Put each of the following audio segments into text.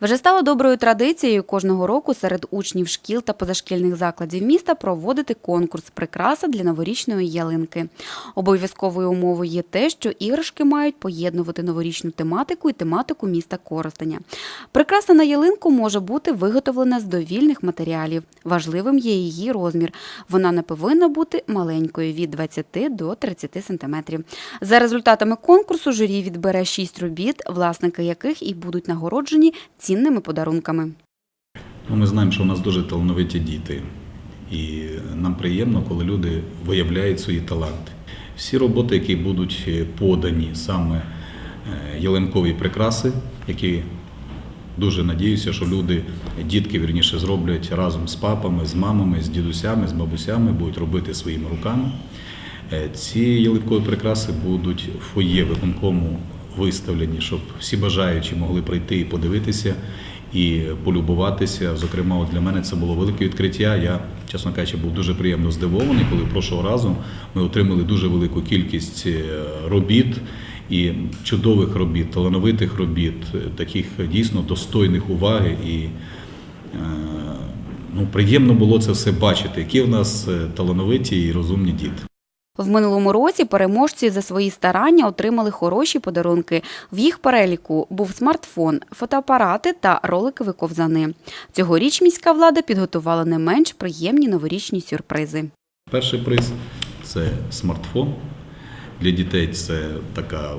Вже стало доброю традицією кожного року серед учнів шкіл та позашкільних закладів міста проводити конкурс прикраса для новорічної ялинки. Обов'язковою умовою є те, що іграшки мають поєднувати новорічну тематику і тематику міста Коростеня. Прикраса на ялинку може бути виготовлена з довільних матеріалів. Важливим є її розмір. Вона не повинна бути маленькою від 20 до 30 сантиметрів. За результатами конкурсу журі відбере 6 робіт, власники яких і будуть нагороджені цінними подарунками. Ну, ми знаємо, що у нас дуже талановиті діти, і нам приємно, коли люди виявляють свої таланти. Всі роботи, які будуть подані саме е, ялинкові прикраси, які дуже надіюся, що люди, дітки вірніше, зроблять разом з папами, з мамами, з дідусями, з бабусями, будуть робити своїми руками. Е, Ці ялинкові прикраси будуть в фоє виконкому виставлені, щоб всі бажаючі могли прийти і подивитися і полюбуватися. Зокрема, от для мене це було велике відкриття. Я, чесно кажучи, був дуже приємно здивований, коли прошлого разу ми отримали дуже велику кількість е, робіт і чудових робіт, талановитих робіт, е, таких дійсно достойних уваги і. е, Ну, приємно було це все бачити, які в нас е, талановиті і розумні діти. В минулому році переможці за свої старання отримали хороші подарунки. В їх переліку був смартфон, фотоапарати та роликові ковзани. Цьогоріч міська влада підготувала не менш приємні новорічні сюрпризи. Перший приз це смартфон. Для дітей це така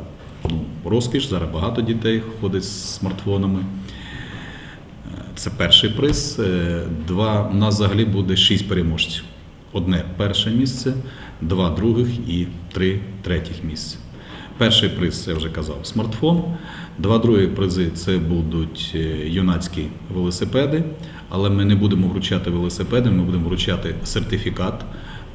ну, розкіш. Зараз багато дітей ходить з смартфонами. Е, Це перший приз. Е, Два у нас взагалі буде шість переможців. Одне перше місце, два других і три третіх місця. Перший приз, я вже казав, смартфон. Два другі призи це будуть е, юнацькі велосипеди, але ми не будемо вручати велосипеди, ми будемо вручати сертифікат.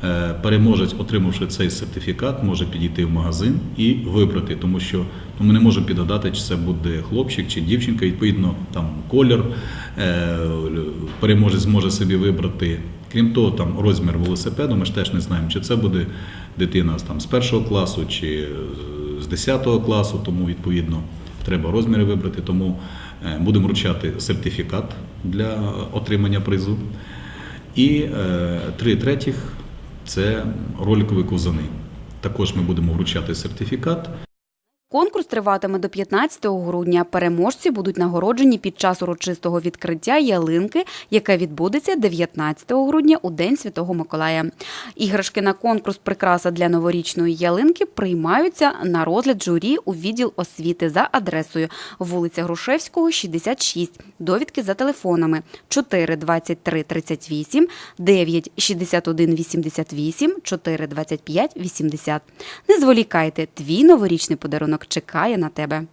Е, Переможець, отримавши цей сертифікат, може підійти в магазин і вибрати, тому що ну, ми не можемо підгадати, чи це буде хлопчик чи дівчинка. Відповідно, там колір е, переможець зможе собі вибрати. Крім того, там розмір велосипеду, ми ж теж не знаємо, чи це буде дитина там, з першого класу чи з 10 класу, тому відповідно треба розміри вибрати. Тому е, будемо вручати сертифікат для отримання призу. І е, три третіх це роликові ковзани. Також ми будемо вручати сертифікат. Конкурс триватиме до 15 грудня. Переможці будуть нагороджені під час урочистого відкриття ялинки, яке відбудеться 19 грудня у День Святого Миколая. Іграшки на конкурс прикраса для новорічної ялинки приймаються на розгляд журі у відділ освіти за адресою вулиця Грушевського, 66. Довідки за телефонами 4 23 38, 9 61 88, 4 25 80. Не зволікайте, твій новорічний подарунок чекає на тебе.